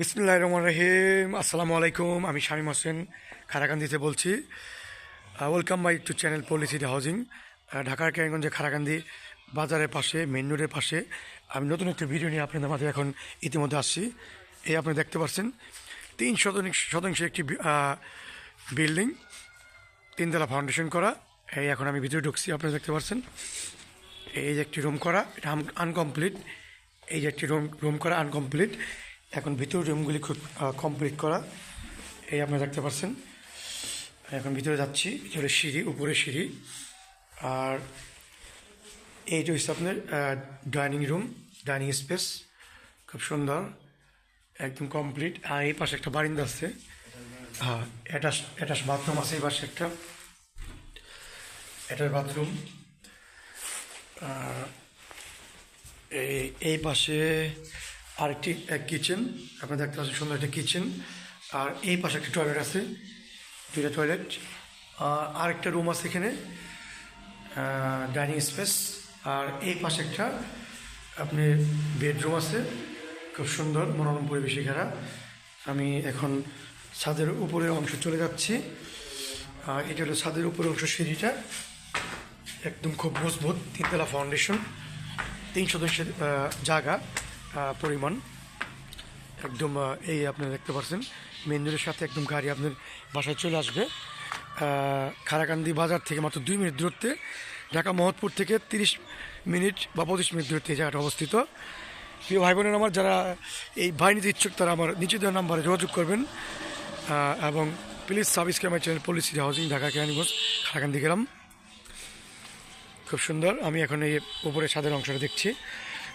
বিসমুল্লাহ রহমান রহিম। আসসালামু আলাইকুম, আমি শামীম হোসেন, খারাকান্দিতে বলছি। ওয়েলকাম বাই টু চ্যানেল পলিসিটি হাউজিং ঢাকার কেরানীগঞ্জে খারাকান্দি বাজারের পাশে মেন রোডের পাশে। আমি নতুন একটি ভিডিও নিয়ে আপনাদের মাঝে এখন ইতিমধ্যে আসছি। এই আপনি দেখতে পাচ্ছেন, তিন শতাংশ শতাংশ একটি বিল্ডিং তিনতলা ফাউন্ডেশন করা। এই এখন আমি ভিতরে ঢুকছি, আপনারা দেখতে পাচ্ছেন। এই যে একটি রুম করা, এটা আনকমপ্লিট এই যে একটি রুম রুম করা আনকমপ্লিট এখন ভিতর রুমগুলি খুব কমপ্লিট করা। এই আপনারা দেখতে পাচ্ছেন। এখন ভিতরে যাচ্ছি। ভিতরে সিঁড়ি, উপরে সিঁড়ি। আর এইটা হচ্ছে আপনার ডাইনিং রুম ডাইনিং স্পেস খুব সুন্দর। একদম কমপ্লিট আর এই পাশে একটা বারিন্দা আছে। হ্যাঁ অ্যাটাচ অ্যাটাচ বাথরুম আছে এই পাশে একটা। এটার বাথরুম এই এই পাশে আরেকটি কিচেন আপনি দেখতে পাচ্ছেন সুন্দর একটা কিচেন আর এই পাশে একটা টয়লেট আছে, দুইটা টয়লেট আর আরেকটা রুম আছে এখানে ডাইনিং স্পেস আর এই পাশে একটা, আপনি বেডরুম আছে, খুব সুন্দর, মনোরম পরিবেশে ঘেরা। আমি এখন ছাদের উপরের অংশ চলে যাচ্ছি। আর এটা হলো ছাদের উপরের অংশ সিঁড়িটা। একদম খুব মজবুত, তিনতলা ফাউন্ডেশন তিন শতাংশের জায়গা। পরিমাণ। একদম এই আপনি দেখতে পাচ্ছেন মেন রোডের সাথে একদম গাড়ি আপনার বাসায় চলে আসবে। খারাকান্দি বাজার থেকে মাত্র দুই মিনিট দূরত্বে, ঢাকা মহৎপুর থেকে তিরিশ মিনিট বা পঁচিশ মিনিট দূরত্বে এই জায়গাটা অবস্থিত। প্রিয় ভাই বোনের আমার, যারা এই ভাই নিতে ইচ্ছুক, তারা আমার নিচে নাম্বারে যোগাযোগ করবেন। এবং please subscribe my channel policy housing Dhaka Keraniganj, Kharakandi গ্রাম। খুব সুন্দর। আমি এখন এই উপরে ছাদের অংশটা দেখছি।